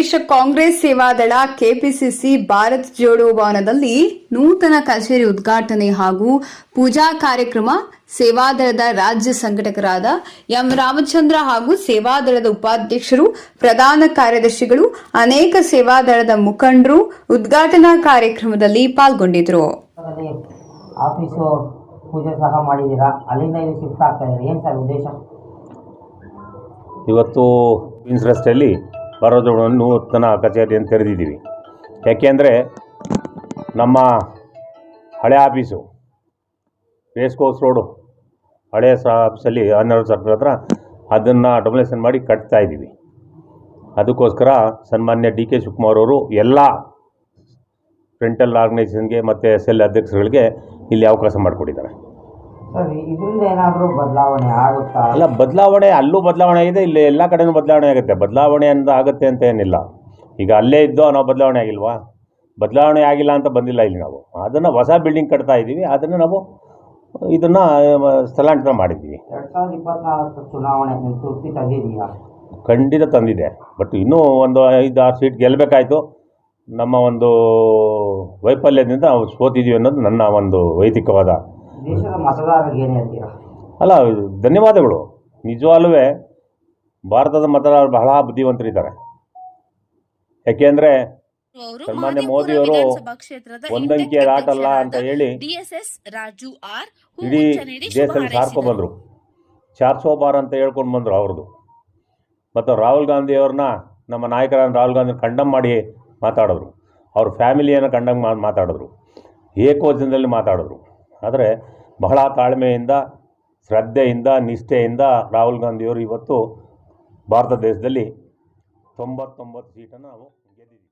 ಪ್ರದೇಶ Congress Sevadal KPCC Bharat Jodo ಭವನದಲ್ಲಿ ನೂತನ ಕಚೇರಿ ಉದ್ಘಾಟನೆ ಹಾಗೂ ಪೂಜಾ ಕಾರ್ಯಕ್ರಮ ಸೇವಾದಳದ ರಾಜ್ಯ ಸಂಘಟಕರಾದ ಎಂ ರಾಮಚಂದ್ರ ಹಾಗೂ ಸೇವಾದಳದ ಉಪಾಧ್ಯಕ್ಷರು ಪ್ರಧಾನ ಕಾರ್ಯದರ್ಶಿಗಳು ಅನೇಕ ಸೇವಾದಳದ ಮುಖಂಡರು ಉದ್ಘಾಟನಾ ಕಾರ್ಯಕ್ರಮದಲ್ಲಿ ಪಾಲ್ಗೊಂಡಿದ್ದರು. ಅಲ್ಲಿ ಆಫೀಸು ಪೂಜೆ ಸಹ ಮಾಡಿದ್ದೀರಾ? ಅಲ್ಲಿಂದ ಇಲ್ಲಿ ಶಿಫ್ಟ್ ಆಗ್ತಾ ಇದ್ದಾರೆ? ಏನು ಸರ್ ಉದ್ದೇಶ? ಇವತ್ತು ಕ್ವೀನ್ಸ್ ರಸ್ತೆಯಲ್ಲಿ ಬರೋದ್ರ ನೂತನ ಅಂತ ತೆರೆದಿದ್ದೀವಿ. ಯಾಕೆಂದರೆ ನಮ್ಮ ಹಳೆ ಆಫೀಸು ರೇಸ್ ಕೋರ್ಸ್ ರೋಡು ಹಳೆ ಸ ಆಫೀಸಲ್ಲಿ ಹನ್ನೆರಡು ಸರ್ಕಲ್ ಹತ್ರ ಅದನ್ನು ಡೊಮಿನೇಷನ್ ಮಾಡಿ ಕಟ್ತಾ ಇದ್ದೀವಿ. ಅದಕ್ಕೋಸ್ಕರ ಸನ್ಮಾನ್ಯ ಡಿ ಕೆ ಶಿವಕುಮಾರ್ ಅವರು ಎಲ್ಲ ಫ್ರೆಂಟಲ್ ಆರ್ಗನೈಸೇಷನ್ಗೆ ಮತ್ತು ಎಸ್ ಎಲ್ ಅಧ್ಯಕ್ಷರುಗಳಿಗೆ ಇಲ್ಲಿ ಅವಕಾಶ ಮಾಡಿಕೊಟ್ಟಿದ್ದಾರೆ ಸರ್ ಇದರಿಂದ ಏನಾದರೂ ಬದಲಾವಣೆ ಆಗುತ್ತಾ? ಅಲ್ಲ ಬದಲಾವಣೆ ಅಲ್ಲೂ ಬದಲಾವಣೆ ಆಗಿದೆ ಇಲ್ಲಿ ಎಲ್ಲ ಕಡೆನೂ ಬದಲಾವಣೆ ಆಗುತ್ತೆ. ಬದಲಾವಣೆ ಅಂತ ಆಗುತ್ತೆ ಅಂತ ಏನಿಲ್ಲ. ಈಗ ಅಲ್ಲೇ ಇದ್ದೋ ನಾವು ಬದಲಾವಣೆ ಆಗಿಲ್ವಾ? ಬದಲಾವಣೆ ಆಗಿಲ್ಲ ಅಂತ ಬಂದಿಲ್ಲ ಇಲ್ಲಿ ನಾವು. ಅದನ್ನು ಹೊಸ ಬಿಲ್ಡಿಂಗ್ ಕಟ್ತಾ ಇದ್ದೀವಿ. ಅದನ್ನು ನಾವು ಇದನ್ನು ಸ್ಥಳಾಂತರ ಮಾಡಿದ್ದೀವಿ. ಎರಡು ಸಾವಿರದ ಇಪ್ಪತ್ನಾಲ್ಕು ಚುನಾವಣೆ ತೃಪ್ತಿ ತಂದಿದ್ದೀರಾ? ಖಂಡಿತ ತಂದಿದೆ. ಬಟ್ ಇನ್ನೂ ಒಂದು ಐದು ಆರು ಸೀಟ್ ಗೆಲ್ಲಬೇಕಾಯ್ತು ನಮ್ಮ ಒಂದು ವೈಫಲ್ಯದಿಂದ ನಾವು ಸೋತಿದ್ದೀವಿ ಅನ್ನೋದು ನನ್ನ ಒಂದು ವೈಯಕ್ತಿಕವಾದ ದೇಶದ ಮತದಾರರಿಗೆ ಏನು ಹೇಳ್ತೀರಾ ಅಲ್ಲ ಇದು ಧನ್ಯವಾದಗಳು. ನಿಜವಾಗ್ಲೂ ಭಾರತದ ಮತದಾರರು ಬಹಳ ಬುದ್ಧಿವಂತರಿದ್ದಾರೆ. ಯಾಕೆಂದ್ರೆ ಅವರು ಸನ್ಮಾನ್ಯ ಮೋದಿಯವರು ಒಂದಂಕಿಯ ಆಟಲ್ಲ ಅಂತ ಹೇಳಿ ಡಿಎಸ್ಎಸ್ ರಾಜು ಆರ್ ಇಡೀ ದೇಶದಲ್ಲಿ ಸಾರ್ಕೊ ಬಂದರು. ಚಾರ್ಸೋ ಬಾರ್ ಅಂತ ಹೇಳ್ಕೊಂಡು ಬಂದರು ಅವ್ರದ್ದು. ಮತ್ತು ರಾಹುಲ್ ಗಾಂಧಿ ಅವ್ರನ್ನ ನಮ್ಮ ನಾಯಕರಾದ ರಾಹುಲ್ ಗಾಂಧಿ ಕಂಡಮ್ ಮಾಡಿ ಮಾತಾಡಿದ್ರು. ಅವ್ರ ಫ್ಯಾಮಿಲಿಯನ್ನು ಕಂಡಮ್ ಮಾಡಿ ಮಾತಾಡಿದ್ರು. ಏಕವಚನದಲ್ಲಿ ಮಾತಾಡಿದ್ರು. ಆದರೆ ಬಹಳ ತಾಳ್ಮೆಯಿಂದ ಶ್ರದ್ಧೆಯಿಂದ ನಿಷ್ಠೆಯಿಂದ ರಾಹುಲ್ ಗಾಂಧಿಯವರು ಇವತ್ತು ಭಾರತ ದೇಶದಲ್ಲಿ ತೊಂಬತ್ತೊಂಬತ್ತು ಸೀಟನ್ನು ನಾವು ಗೆದ್ದಿದ್ದೀವಿ.